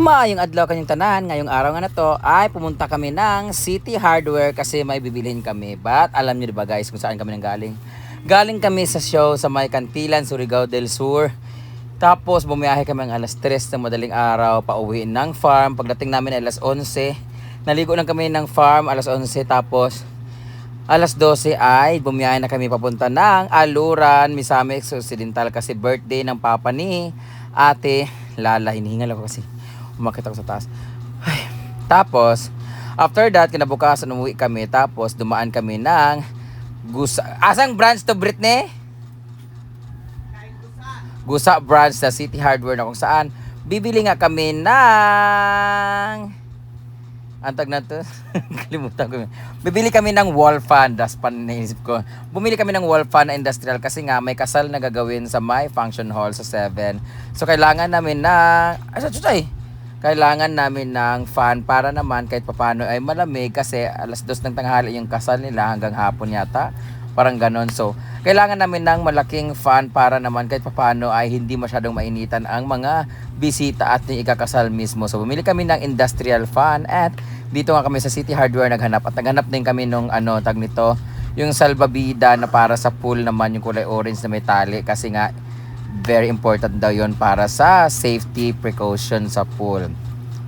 Maayong adlaw kanyang tanan. Ngayong araw nga na to ay pumunta kami ng City Hardware kasi may bibilhin kami. But alam niyo ba guys kung saan kami nang galing? Galing kami sa show sa may Cantilan, Surigao del Sur. Tapos bumiyahe kami ng alas 3 ng madaling araw pauwi ng farm. Pagdating namin alas 11. Naligo lang kami ng farm alas 11 tapos Alas 12 ay bumiyahe na kami papunta ng Aluran, Misamis Occidental kasi birthday ng papa ni ate Lala. Hinihingal ako kasi umakit ako sa taas. Ay. Tapos, after that, kinabukasan umuwi kami. Tapos, dumaan kami ng Gusa. Asang branch to Britney? Gusa branch sa City Hardware na kung saan bibili nga kami ng Antag na to. Kalimutan ko. Bibili kami ng wall fan. Das pan naisip ko. Bumili kami ng wall fan na industrial kasi nga may kasal na gagawin sa my function hall sa 7. So kailangan namin na... Ay, sa! Kailangan namin ng fan para naman kahit papano ay malamig kasi alas dos ng tanghali yung kasal nila hanggang hapon yata. Parang ganon. So, kailangan namin ng malaking fan para naman kahit papano ay hindi masyadong mainitan ang mga bisita at yung ikakasal mismo. So, bumili kami ng industrial fan at dito nga kami sa City Hardware naghanap at naghanap din kami nung ano tag nito yung salbabida na para sa pool naman yung kulay orange na may tali kasi nga very important daw yon para sa safety precaution sa pool.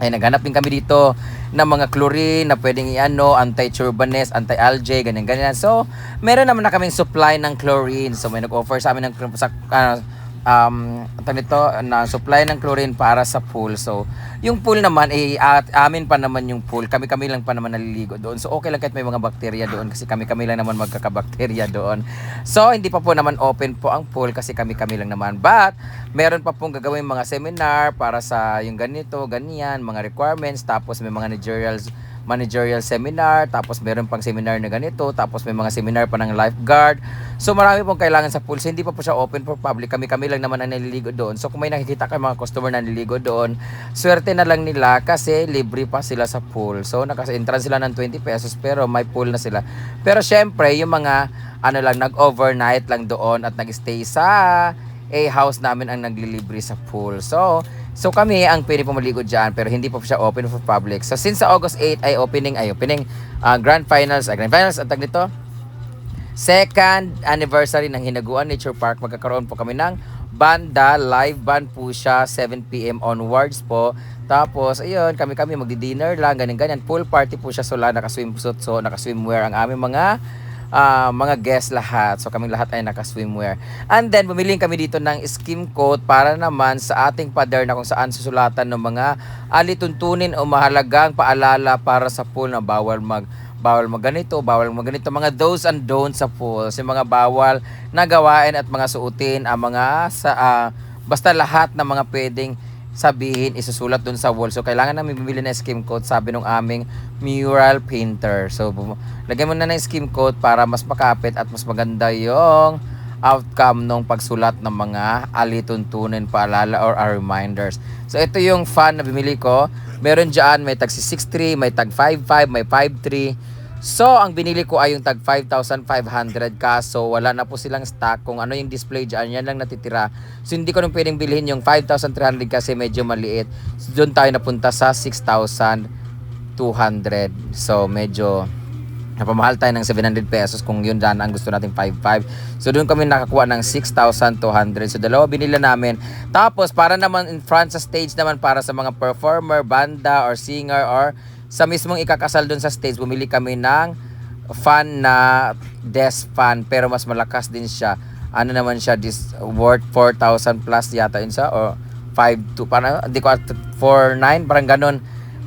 Ay naghanap din kami dito ng mga chlorine na pwedeng i-ano, anti-turbaness, anti-algae, ganyan ganyan. So, meron naman na kaming supply ng chlorine. So, may nag-offer sa amin ng sa, ah, um, nito, na supply ng chlorine para sa pool. So, yung pool naman, eh, at amin pa naman yung pool. Kami-kami lang pa naman naliligo doon. So, okay lang kahit may mga bakterya doon kasi kami-kami lang naman magkakabakterya doon. So, hindi pa po naman open po ang pool kasi kami-kami lang naman. But, meron pa pong gagawin mga seminar para sa yung ganito, ganyan, mga requirements. Tapos, may mga managerials managerial seminar, tapos meron pang seminar na ganito, tapos may mga seminar pa ng lifeguard. So marami pong kailangan sa pool. So, hindi pa po siya open for public. Kami-kami lang naman ang naliligo doon. So kung may nakikita kayo mga customer na naliligo doon, swerte na lang nila kasi libre pa sila sa pool. So naka-entrance sila ng 20 pesos pero may pool na sila. Pero syempre, yung mga ano lang, nag-overnight lang doon at nag-stay sa a house namin ang naglilibre sa pool. So, so kami ang pwede po maligo dyan pero hindi po siya open for public. So since sa August 8 ay opening ay opening uh, grand finals, uh, grand finals ang tag nito. Second anniversary ng Hinaguan Nature Park magkakaroon po kami ng banda, live band po siya 7pm onwards po. Tapos ayun, kami-kami magdi-dinner lang ganyan ganyan. Pool party po siya so naka-swimsuit so naka-swimwear ang aming mga ah, mga guests lahat. So kaming lahat ay naka-swimwear. And then bumili kami dito ng skim coat para naman sa ating pader na kung saan susulatan ng mga alituntunin o mahalagang paalala para sa pool na bawal mag bawal maganito, bawal maganito, mga do's and don'ts sa pool, yung mga bawal na gawain at mga suotin, ang mga sa ah, basta lahat ng mga pwedeng sabihin isusulat dun sa wall. So kailangan namin bumili ng skim coat sabi ng aming mural painter. So lagyan mo na ng skim coat para mas makapit at mas maganda yung outcome ng pagsulat ng mga alituntunin, paalala or reminders. So ito yung fan na bimili ko. Meron dyan, may tag 6.3, may tag 5.5, may 5.3. So, ang binili ko ay yung tag 5,500 kaso wala na po silang stock. Kung ano yung display dyan, yan lang natitira. So, hindi ko nung pwedeng bilhin yung 5,300 kasi medyo maliit. So, doon tayo napunta sa 6,200. So, medyo napamahal tayo ng 700 pesos kung yun dyan ang gusto nating 5,500. So, doon kami nakakuha ng 6,200. So, dalawa binila namin. Tapos, para naman in front sa stage naman para sa mga performer, banda, or singer, or sa mismong ikakasal doon sa stage, bumili kami ng fan na desk fan pero mas malakas din siya. Ano naman siya, this worth 4,000 plus yata yun siya or 5 to hindi ko 4,9 parang ganun.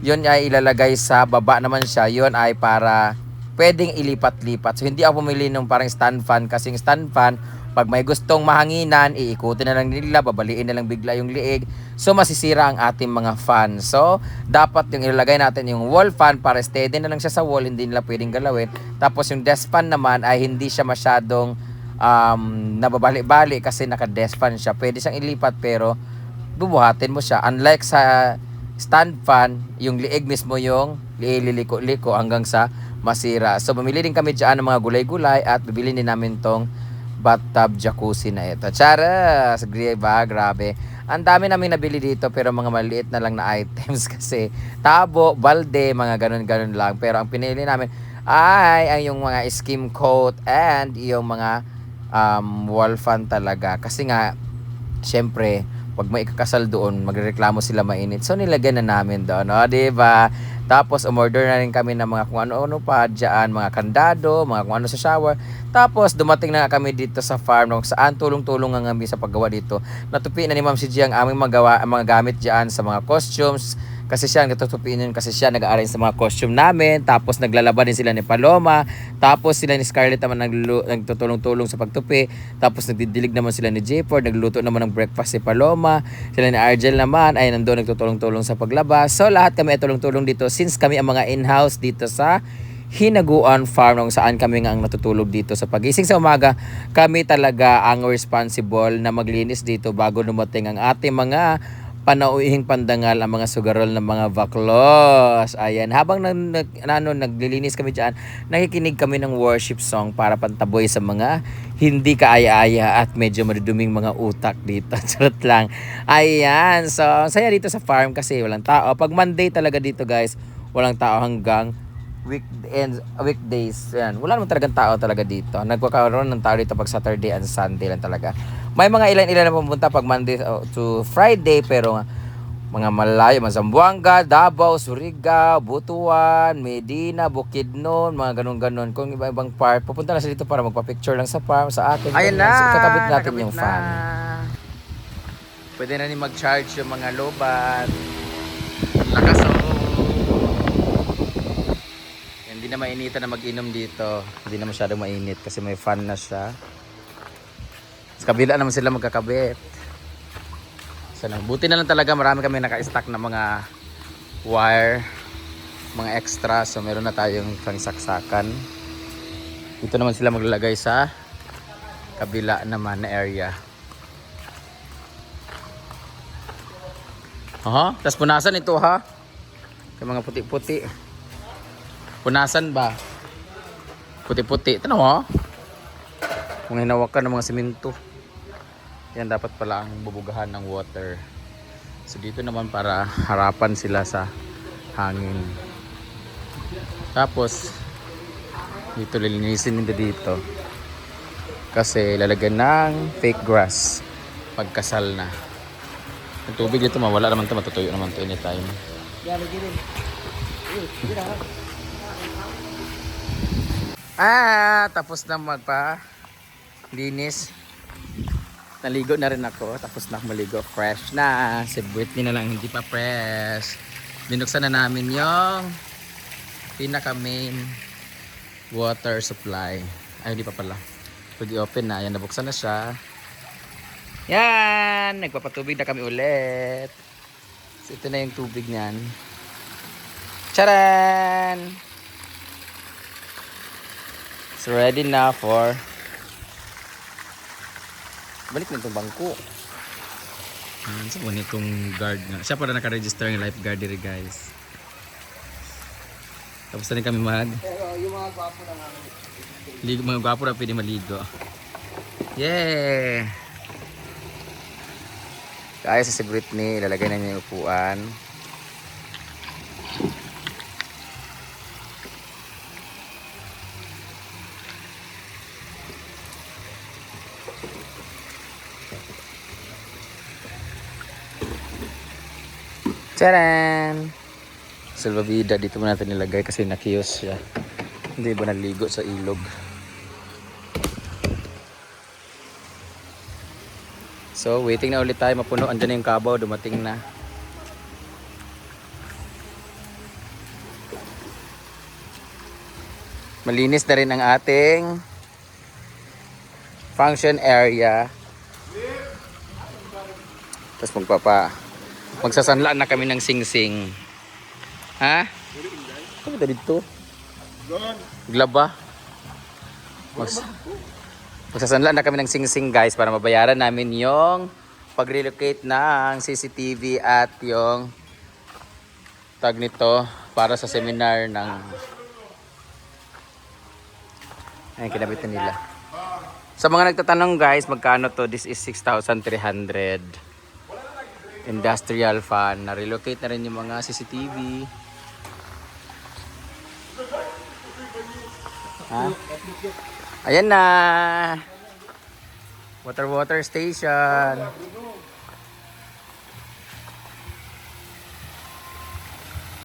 Yun ay ilalagay sa baba naman siya. Yun ay para pwedeng ilipat-lipat. So hindi ako pumili ng parang stand fan kasi stand fan pag may gustong mahanginan, iikutin na lang nila, babaliin na lang bigla yung liig. So masisira ang ating mga fan. So dapat yung ilalagay natin yung wall fan para steady na lang siya sa wall, hindi nila pwedeng galawin. Tapos yung desk fan naman ay hindi siya masyadong um, nababali-bali kasi naka-desk fan siya. Pwede siyang ilipat pero bubuhatin mo siya. Unlike sa stand fan, yung liig mismo yung liliko-liko hanggang sa masira. So bumili din kami dyan ng mga gulay-gulay at bibili din namin tong bathtub jacuzzi na ito. Charas! Diba? Grabe. Ang dami namin nabili dito pero mga maliit na lang na items kasi tabo, balde, mga ganun-ganun lang. Pero ang pinili namin ay ay yung mga skim coat and yung mga um, wall fan talaga. Kasi nga, syempre, pag may ikakasal doon, magreklamo sila mainit. So, nilagyan na namin doon. O, di ba? Tapos, umorder na rin kami ng mga kung ano-ano pa dyan, mga kandado, mga kung ano sa shower. Tapos, dumating na kami dito sa farm kung saan tulong-tulong nga kami sa paggawa dito. Natupi na ni Ma'am si G ang aming magawa, ang mga gamit dyan sa mga costumes. Kasi siya, natutupiin yun kasi siya nag-arrange sa mga costume namin. Tapos, naglalaban din sila ni Paloma. Tapos, sila ni Scarlett naman naglu- nagtutulong-tulong sa pagtupi. Tapos, nagdidilig naman sila ni J4. Nagluto naman ng breakfast si Paloma. Sila ni Argel naman ay nandoon nagtutulong-tulong sa paglabas. So, lahat kami ay tulong-tulong dito since kami ang mga in-house dito sa Hinaguan Farm kung saan kami nga ang natutulog dito sa pagising sa umaga. Kami talaga ang responsible na maglinis dito bago dumating ang ating mga panauhing pandangal ang mga sugarol ng mga baklos. Ayan, habang nag, nag, ano, naglilinis kami dyan, nakikinig kami ng worship song para pantaboy sa mga hindi kaaya-aya at medyo maduduming mga utak dito. Charot lang. Ayan, so saya dito sa farm kasi walang tao. Pag Monday talaga dito guys, walang tao hanggang weekends, weekdays. Yan. Wala naman talagang tao talaga dito. Nagkakaroon ng tao dito pag Saturday and Sunday lang talaga. May mga ilan-ilan na pumunta pag Monday to Friday pero mga malayo, Mazambuanga, Davao, Surigao, Butuan, Medina, Bukidnon, mga ganun-ganun. Kung iba-ibang part, pupunta na sila dito para magpa-picture lang sa farm, sa atin. Ayun na. So, kakabit natin yung na. fan. Pwede na rin mag-charge yung mga lobat. Lakas Hindi na mainitan na mag-inom dito. Hindi na masyadong mainit kasi may fan na siya. Sa kabila naman sila magkakabit. So, buti na lang talaga marami kami naka-stack na mga wire, mga extra. So, meron na tayong pangsaksakan. Dito naman sila maglalagay sa kabila naman na area. Aha, tapos punasan ito ha. Yung mga puti-puti. Punasan ba? Puti-puti. Tanaw ha. Kung hinawakan ng mga simento. Yan dapat pala ang bubugahan ng water. So dito naman para harapan sila sa hangin. Tapos dito lilinisin nila dito. Kasi lalagyan ng fake grass pagkasal na. Yung tubig dito mawala naman to matutuyo naman to anytime. Ah, tapos na magpa linis. Naligo na rin ako. Tapos na maligo. Fresh na. Si Britney na lang hindi pa fresh. Binuksan na namin yung pinaka main water supply. Ay, hindi pa pala. Pag i-open na, ayan, nabuksan na siya. Yan! Nagpapatubig na kami ulit. So, ito na yung tubig niyan. Charan! It's ready na for balik na itong bangko. Hmm, sa so, itong guard nga. Siya pala naka-register ng lifeguard diri guys. Tapos na rin kami mag yung mga gwapo na nga. ligo, mga gwapo na pwede maligo. Yeah! Kaya sa si Britney, ilalagay na niya yung upuan. Charan! Salvavida dito mo natin nilagay kasi nakiyos siya. Hindi ba naligo sa ilog? So, waiting na ulit tayo mapuno. Andyan na yung kabaw, dumating na. Malinis na rin ang ating function area. Tapos magpapa magsasanlaan na kami ng sing-sing. Ha? Ano ba dito? Glaba. Mags magsasanlaan na kami ng sing-sing guys para mabayaran namin yung pag-relocate ng CCTV at yung tag nito para sa seminar ng Ayun, kinabit na nila. Sa mga nagtatanong guys, magkano to? This is 6,300. Industrial fan. Na-relocate na rin yung mga CCTV. Ha? Ayan na. Water water station.